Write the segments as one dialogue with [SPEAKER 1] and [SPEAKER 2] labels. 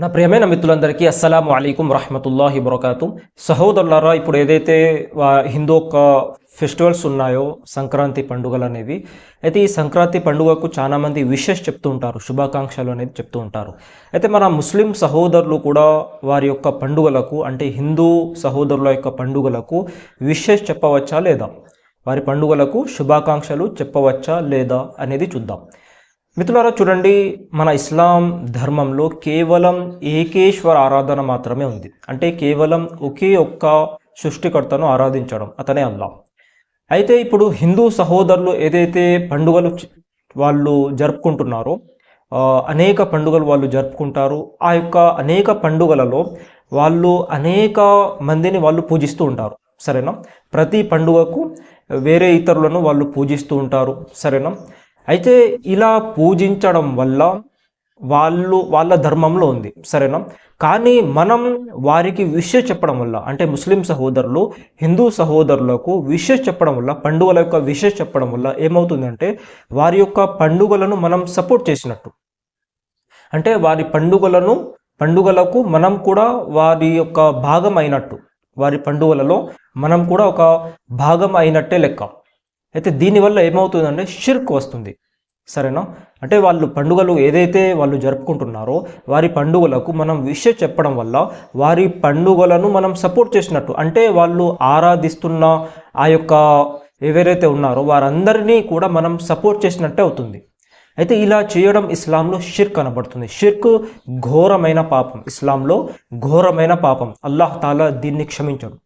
[SPEAKER 1] నా ప్రియమైన మిత్రులందరికీ అస్సలం అయికం రహమతుల్లాహి బరకాతు. సహోదరులారా ఇప్పుడు ఏదైతే వా- హిందూ యొక్క ఫెస్టివల్స్ ఉన్నాయో సంక్రాంతి పండుగలు అనేవి అయితే ఈ సంక్రాంతి పండుగకు చాలా మంది విషెస్ చెప్తూ ఉంటారు శుభాకాంక్షలు అనేది చెప్తూ ఉంటారు. అయితే మన ముస్లిం సహోదరులు కూడా వారి యొక్క పండుగలకు అంటే హిందూ సహోదరుల యొక్క పండుగలకు విషెస్ చెప్పవచ్చా లేదా? వారి పండుగలకు శుభాకాంక్షలు చెప్పవచ్చా లేదా అనేది చూద్దాం. మిత్రులారా చూడండి మన ఇస్లాం ధర్మంలో కేవలం ఏకేశ్వర ఆరాధన మాత్రమే ఉంది. అంటే కేవలం ఒకే ఒక్క సృష్టికర్తను ఆరాధించడం అతనే అల్లా అయితే ఇప్పుడు హిందూ సహోదరులు ఏదైతే పండుగలు వాళ్ళు జరుపుకుంటున్నారో అనేక పండుగలు వాళ్ళు జరుపుకుంటారు. ఆ యొక్క అనేక పండుగలలో వాళ్ళు అనేక మందిని వాళ్ళు పూజిస్తూ ఉంటారు. సరేనా? ప్రతి పండుగకు వేరే ఇతరులను వాళ్ళు పూజిస్తూ ఉంటారు. సరేనా? అయితే ఇలా పూజించడం వల్ల వాళ్ళు వాళ్ళ ధర్మంలో ఉంది. సరేనా? కానీ మనం వారికి విషయ చెప్పడం వల్ల అంటే ముస్లిం సహోదరులు హిందూ సహోదరులకు విషయ చెప్పడం వల్ల పండుగల యొక్క విషయ చెప్పడం వల్ల ఏమవుతుందంటే వారి యొక్క పండుగలను మనం సపోర్ట్ చేసినట్టు. అంటే వారి పండుగలను పండుగలకు మనం కూడా వారి యొక్క భాగం అయినట్టు. వారి పండుగలలో మనం కూడా ఒక భాగం అయినట్టే లెక్క. అయితే దీనివల్ల ఏమవుతుందంటే షిర్క్ వస్తుంది. సరేనా? అంటే వాళ్ళు పండుగలు ఏదైతే వాళ్ళు జరుపుకుంటున్నారో వారి పండుగలకు మనం విష చెప్పడం వల్ల వారి పండుగలను మనం సపోర్ట్ చేసినట్టు అంటే వాళ్ళు ఆరాధిస్తున్న ఆ యొక్క ఎవరైతే ఉన్నారో వారందరినీ కూడా మనం సపోర్ట్ చేసినట్టే అవుతుంది. అయితే ఇలా చేయడం ఇస్లాంలో షిర్క్ అనబడుతుంది. షిర్క్ ఘోరమైన పాపం. ఇస్లాంలో ఘోరమైన పాపం. అల్లాహ్ తాలా దీన్ని క్షమించడు.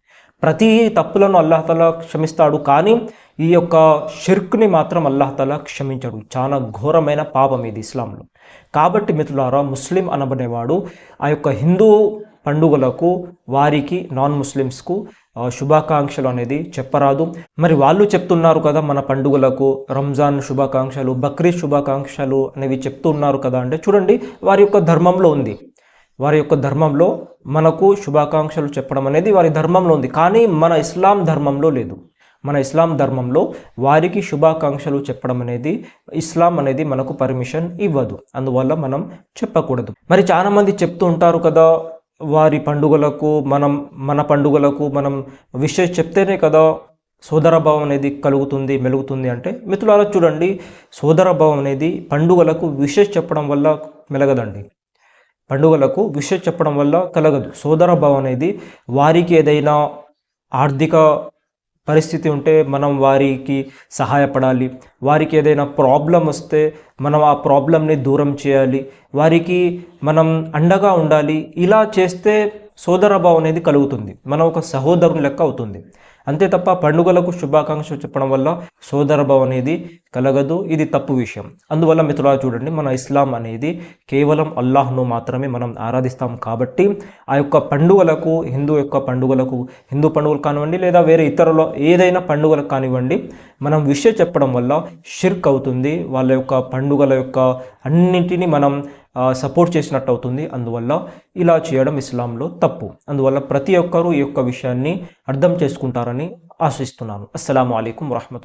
[SPEAKER 1] ప్రతి తప్పులను అల్లాహ్ తాలా క్షమిస్తాడు కానీ ఈ యొక్క షిర్క్ని మాత్రం అల్లాహ్ క్షమించడు. చాలా ఘోరమైన పాపం ఇది ఇస్లాంలో. కాబట్టి మిత్రులారా ముస్లిం అనబడేవాడు ఆ యొక్క హిందూ పండుగలకు వారికి నాన్ ముస్లిమ్స్కు శుభాకాంక్షలు అనేది చెప్పరాదు. మరి వాళ్ళు చెప్తున్నారు కదా మన పండుగలకు రంజాన్ శుభాకాంక్షలు బక్రీద్ శుభాకాంక్షలు అనేవి చెప్తున్నారు కదా అంటే చూడండి వారి యొక్క ధర్మంలో ఉంది. వారి యొక్క ధర్మంలో మనకు శుభాకాంక్షలు చెప్పడం అనేది వారి ధర్మంలో ఉంది. కానీ మన ఇస్లాం ధర్మంలో లేదు. మన ఇస్లాం ధర్మంలో వారికి శుభాకాంక్షలు చెప్పడం అనేది ఇస్లాం అనేది మనకు పర్మిషన్ ఇవ్వదు. అందువల్ల మనం చెప్పకూడదు. మరి చాలామంది చెప్తూ ఉంటారు కదా వారి పండుగలకు మనం మన పండుగలకు మనం విషయం చెప్తేనే కదా సోదరభావం అనేది కలుగుతుంది మెలుగుతుంది అంటే మిత్రులారా చూడండి సోదరభావం అనేది పండుగలకు విషయం చెప్పడం వల్ల మెలగదండి. పండుగలకు విషయం చెప్పడం వల్ల కలగదు. సోదరభావం అనేది వారికి ఏదైనా ఆర్థిక పరిస్థితి ఉంటే మనం వారికి సహాయపడాలి. వారికి ఏదైనా ప్రాబ్లం వస్తే మనం ఆ ప్రాబ్లంని దూరం చేయాలి. వారికి మనం అండగా ఉండాలి. ఇలా చేస్తే సోదరభావం అనేది కలుగుతుంది. మనం ఒక సహోదరుని లెక్క అవుతుంది. అంతే తప్ప పండుగలకు శుభాకాంక్షలు చెప్పడం వల్ల సోదరభావం అనేది కలగదు. ఇది తప్పు విషయం. అందువల్ల మిత్రులా చూడండి మన ఇస్లాం అనేది కేవలం అల్లాహ్ను మాత్రమే మనం ఆరాధిస్తాం కాబట్టి ఆ యొక్క పండుగలకు హిందూ యొక్క పండుగలకు హిందూ పండుగలు కానివ్వండి లేదా వేరే ఇతరుల ఏదైనా పండుగలకు కానివ్వండి మనం విషయం చెప్పడం వల్ల షిర్క్ అవుతుంది. వాళ్ళ యొక్క పండుగల యొక్క అన్నింటినీ మనం సపోర్ట్ చేసినట్టు అవుతుంది. అందువల్ల ఇలా చేయడం ఇస్లాంలో తప్పు. అందువల్ల ప్రతి ఒక్కరూ ఈ యొక్క విషయాన్ని అర్థం చేసుకుంటారని ఆశిస్తున్నాను. అస్సలం అయికం వరహమూల